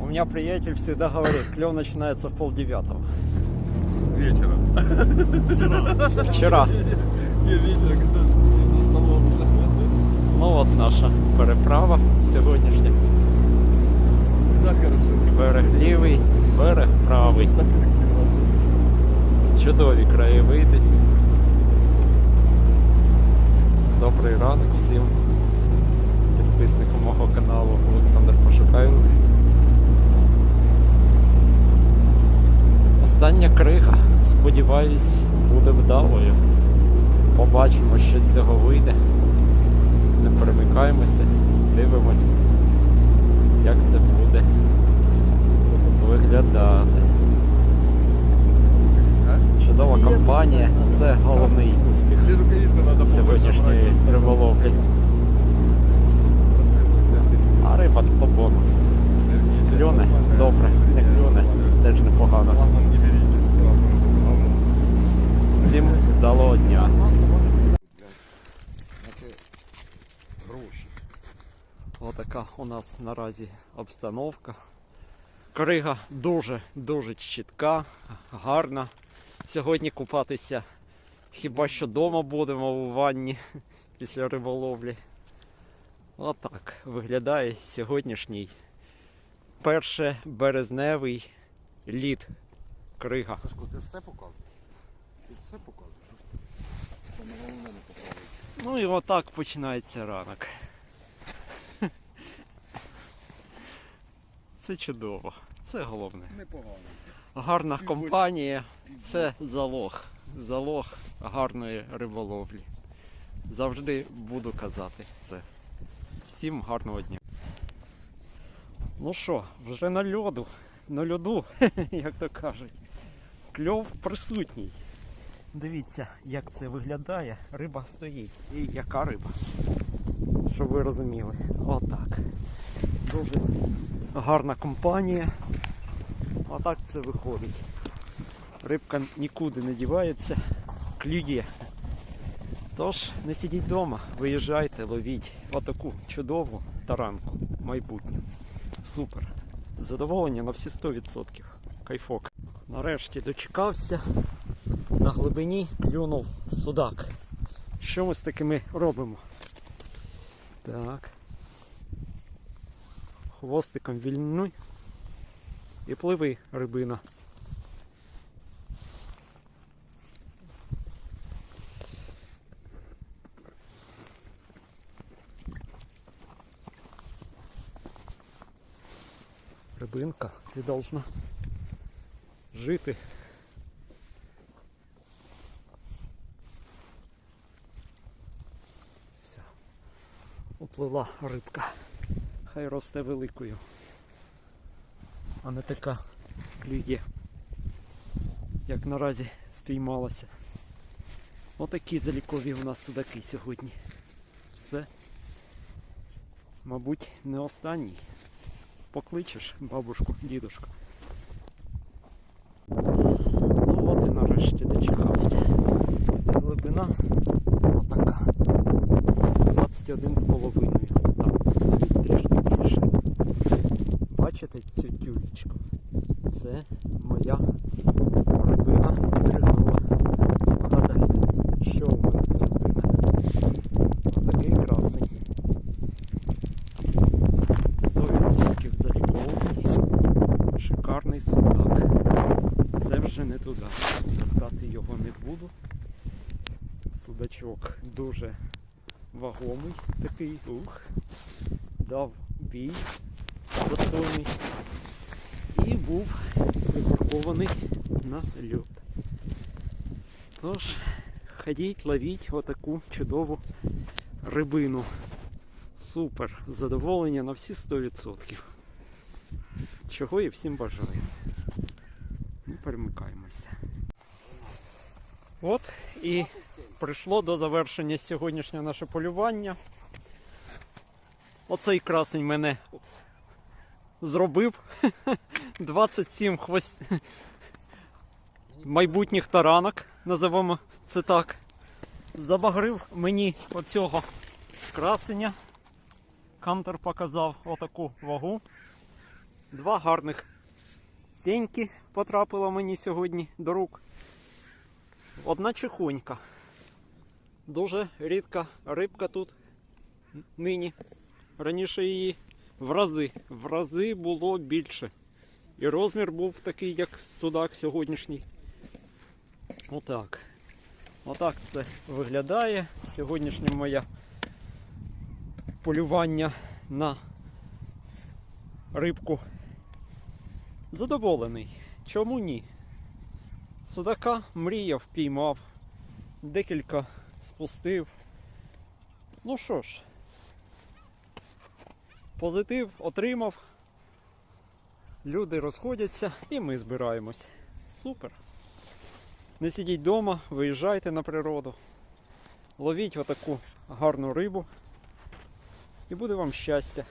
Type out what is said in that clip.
У меня приятель всегда говорит, клев начинается в полдевятого. Вечером. Вчера. Ну от наша переправа сьогоднішня. Берег лівий, берег правий. Чудові краєвиди. Добрий ранок всім підписникам мого каналу Олександр Пошукайло. Остання крига, сподіваюсь, буде вдалою. Побачимо, що з цього вийде. Не перемикаємося, дивимось, вдалого дня. Отака у нас наразі обстановка. Крига дуже-дуже чітка, гарна. Сьогодні купатися хіба що вдома будемо у ванні після риболовлі. Отак виглядає сьогоднішній перше березневий лід крига. Сашко, ти все показуєш? Ти все показуєш? Що ж ти? Це на головне не показуєш. Ну і отак починається ранок. Це чудово, це головне. Непогано. Гарна компанія це залог. Залог гарної риболовлі. Завжди буду казати це. Всім гарного дня. Ну що, вже на льоду, на льоду, як то кажуть. Кльов присутній. Дивіться, як це виглядає. Риба стоїть. І яка риба? Щоб ви розуміли. Отак. Дуже гарна компанія. Отак це виходить. Рибка нікуди не дівається, клює. Тож не сидіть вдома, виїжджайте, ловіть отаку чудову таранку майбутню. Супер. Задоволення на всі 100%. Кайфок. Нарешті дочекався. На глибині клюнув судак. Що ми з такими робимо? Так. Хвостиком вільнуй. І пливи, рибина. Рибинка, ти должна жити. Уплила рибка. Хай росте великою а не така клює, як наразі спіймалася. Отакі залікові у нас судаки сьогодні. Все. Мабуть, не останній. Покличеш бабушку, дідушку. Ну от і нарешті дочекався. Глибина отака. 21 з половиною. Так, навіть трішки більше. Бачите цю тюлечку? Це моя рибина підригнула. Погадайте, що у мене за рибина. Отакий красень. 100% заліковий. Шикарний судак. Це вже не туди. Таскати його не буду. Судачок дуже вагомий такий. Ух. Дав бій достойний і був припаркований на льот. Тож, ходіть, ловіть отаку чудову рибину. Супер! Задоволення на всі 100%. Чого і всім бажаю. Не перемикаємося. От і прийшло до завершення сьогоднішнє наше полювання. Оцей красень мене зробив 27 хвост... майбутніх таранок, називаємо це так. Забагрив мені оцього красення. Кантер показав отаку вагу. Два гарних сеньки потрапило мені сьогодні до рук. Одна чихонька. Дуже рідка рибка тут нині. Раніше її в рази. В рази було більше. І розмір був такий, як судак сьогоднішній. Отак. Отак це виглядає. Сьогоднішнє моє полювання на рибку. Задоволений. Чому ні? Судака мріяв, піймав, декілька спустив. Ну що ж, позитив отримав. Люди розходяться і ми збираємось. Супер. Не сидіть вдома, виїжджайте на природу, ловіть отаку гарну рибу і буде вам щастя.